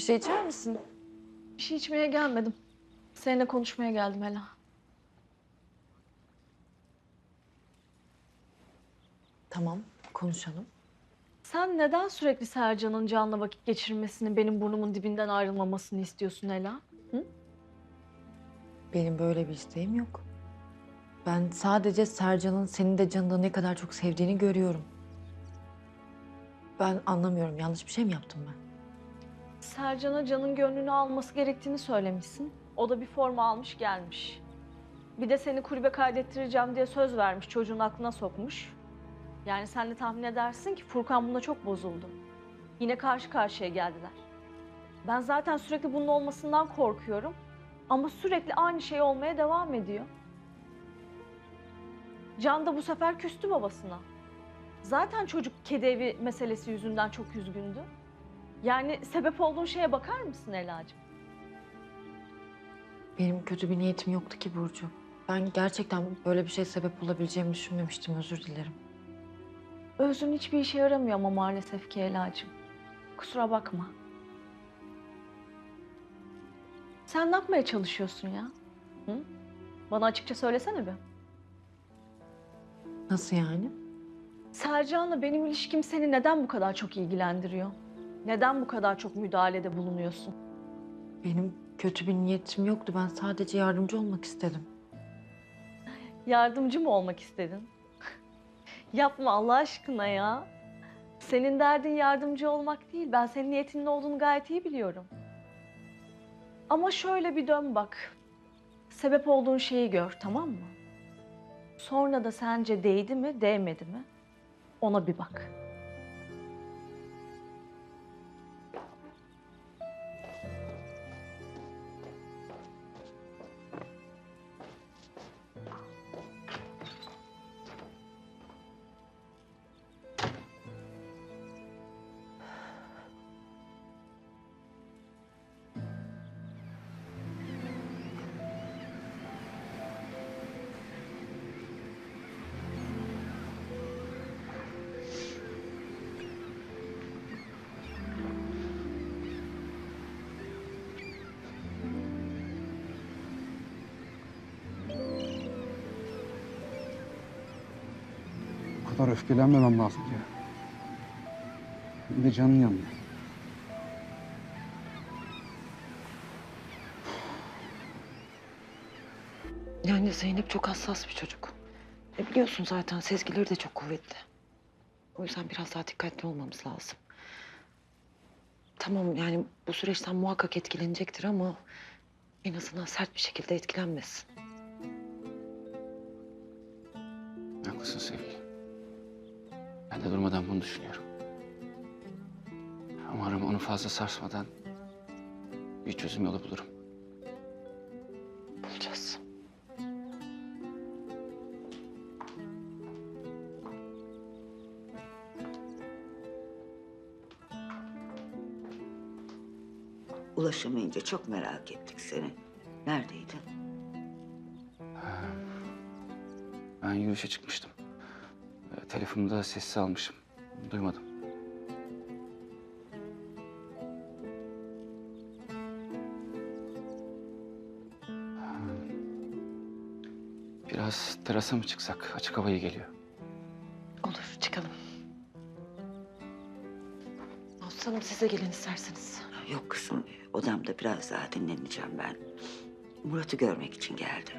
Bir şey içer misin? Bir şey içmeye gelmedim. Seninle konuşmaya geldim Ela. Tamam, konuşalım. Sen neden sürekli Sercan'ın canla vakit geçirmesini, benim burnumun dibinden ayrılmamasını istiyorsun Ela? Benim böyle bir isteğim yok. Ben sadece Sercan'ın senin de canında ne kadar çok sevdiğini görüyorum. Ben anlamıyorum. Yanlış bir şey mi yaptım ben? Sercan'a canın gönlünü alması gerektiğini söylemişsin. O da bir forma almış gelmiş. Bir de seni kulübe kaydettireceğim diye söz vermiş, çocuğun aklına sokmuş. Yani sen de tahmin edersin ki Furkan buna çok bozuldu. Yine karşı karşıya geldiler. Ben zaten sürekli bunun olmasından korkuyorum. Ama sürekli aynı şey olmaya devam ediyor. Can da bu sefer küstü babasına. Zaten çocuk kedi evi meselesi yüzünden çok üzgündü. Yani sebep olduğun şeye bakar mısın Ela'cığım? Benim kötü bir niyetim yoktu ki Burcu. Ben gerçekten böyle bir şey sebep olabileceğimi düşünmemiştim. Özür dilerim. Özün hiçbir işe yaramıyor ama maalesef ki Ela'cığım. Kusura bakma. Sen ne yapmaya çalışıyorsun ya? Hı? Bana açıkça söylesene bir. Nasıl yani? Sercan'la benim ilişkim seni neden bu kadar çok ilgilendiriyor? Neden bu kadar çok müdahalede bulunuyorsun? Benim kötü bir niyetim yoktu. Ben sadece yardımcı olmak istedim. Yardımcı mı olmak istedin? Yapma Allah aşkına ya. Senin derdin yardımcı olmak değil. Ben senin niyetinin ne olduğunu gayet iyi biliyorum. Ama şöyle bir dön bak. Sebep olduğun şeyi gör tamam mı? Sonra da sence değdi mi, değmedi mi? Ona bir bak. Kadar öfkelenmemem lazım ya. Bir de canın yanıyor. Yani Zeynep çok hassas bir çocuk. E biliyorsun zaten sezgileri de çok kuvvetli. O yüzden biraz daha dikkatli olmamız lazım. Tamam yani bu süreçten muhakkak etkilenecektir ama en azından sert bir şekilde etkilenmesin. Haklısın sevgilim. Ben de durmadan bunu düşünüyorum. Umarım onu fazla sarsmadan bir çözüm yolu bulurum. Bulacağız. Ulaşamayınca çok merak ettik seni. Neredeydin? Ben yürüyüşe çıkmıştım. Telefonumu da sessiz almışım. Duymadım. Biraz terasa mı çıksak? Açık hava iyi geliyor. Olur çıkalım. Aslanım size gelin isterseniz. Yok kızım, odamda biraz daha dinleneceğim ben. Murat'ı görmek için geldim.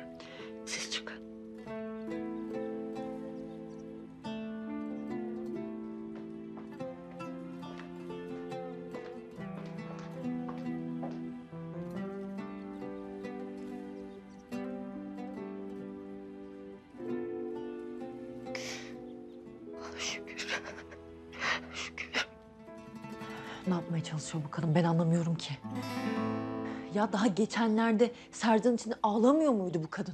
Ne yapmaya çalışıyor bu kadın ben anlamıyorum ki. Ya daha geçenlerde Sercan için ağlamıyor muydu bu kadın?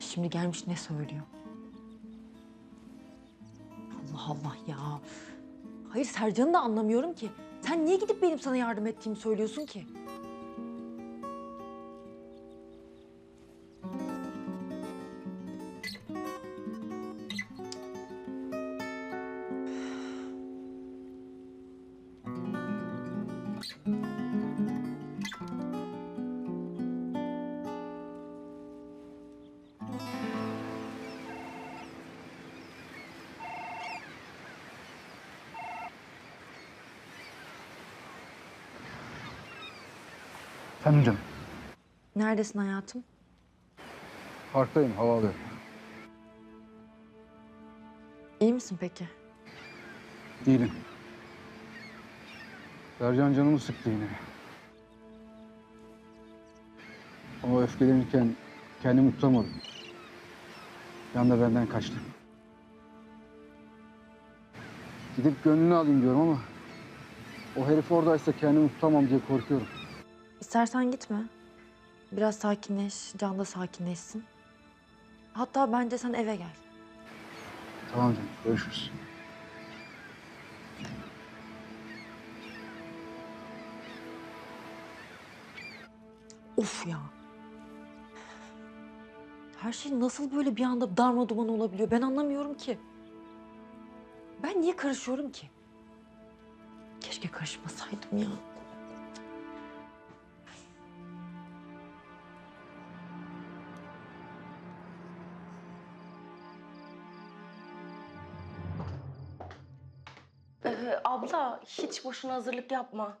Şimdi gelmiş ne söylüyor? Allah Allah ya. Hayır Sercan'ı da anlamıyorum ki. Sen niye gidip benim sana yardım ettiğimi söylüyorsun ki? Efendim. Neredesin hayatım? Parktayım, hava alıyorum. İyi misin peki? Değilim. Sercan canımı sıktı yine. O öfkelenirken kendimi tutamadım. Bir anda benden kaçtı. Gidip gönlünü alayım diyorum ama... ...o herif oradaysa kendimi tutamam diye korkuyorum. İstersen gitme. Biraz sakinleş, Can da sakinleşsin. Hatta bence sen eve gel. Tamam canım, görüşürüz. Of ya. Her şey nasıl böyle bir anda darma duman olabiliyor ben anlamıyorum ki. Ben niye karışıyorum ki? Keşke karışmasaydım ya. Ee, abla hiç boşuna hazırlık yapma.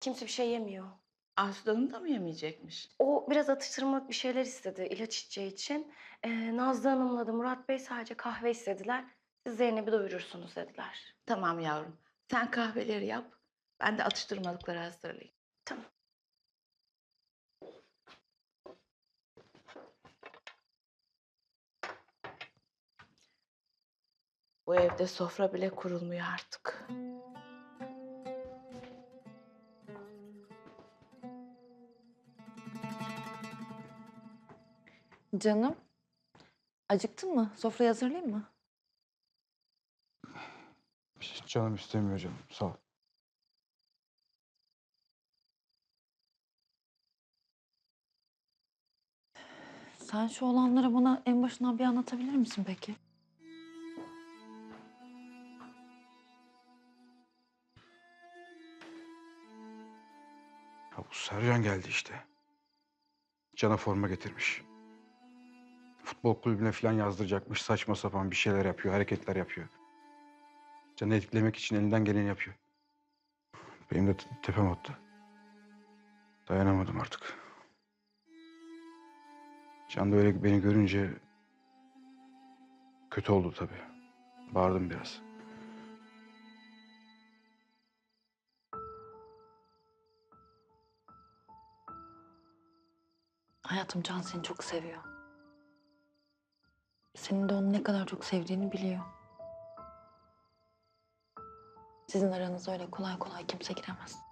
Kimse bir şey yemiyor. Aslanım da mı yemeyecekmiş? O biraz atıştırmalık bir şeyler istedi ilaç içeceği için. Ee, Nazlı Hanım'la da Murat Bey sadece kahve istediler. Siz Zeynep'i doyurursunuz dediler. Tamam yavrum. Sen kahveleri yap. Ben de atıştırmalıkları hazırlayayım. Tamam. Bu evde sofra bile kurulmuyor artık. Canım, acıktın mı? Sofrayı hazırlayayım mı? Hiç canım istemiyor canım, sağ ol. Sen şu olanları bana en başından bir anlatabilir misin peki? Ya bu Sercan geldi işte. Can'a forma getirmiş. Futbol kulübüne falan yazdıracakmış. Saçma sapan bir şeyler yapıyor, hareketler yapıyor. Can'ı etkilemek için elinden geleni yapıyor. Benim de te- tepem attı. Dayanamadım artık. Can da öyle beni görünce kötü oldu tabii. Bağırdım biraz. Hayatım Can seni çok seviyor. Senin de onu ne kadar çok sevdiğini biliyor. Sizin aranıza öyle kolay kolay kimse giremez.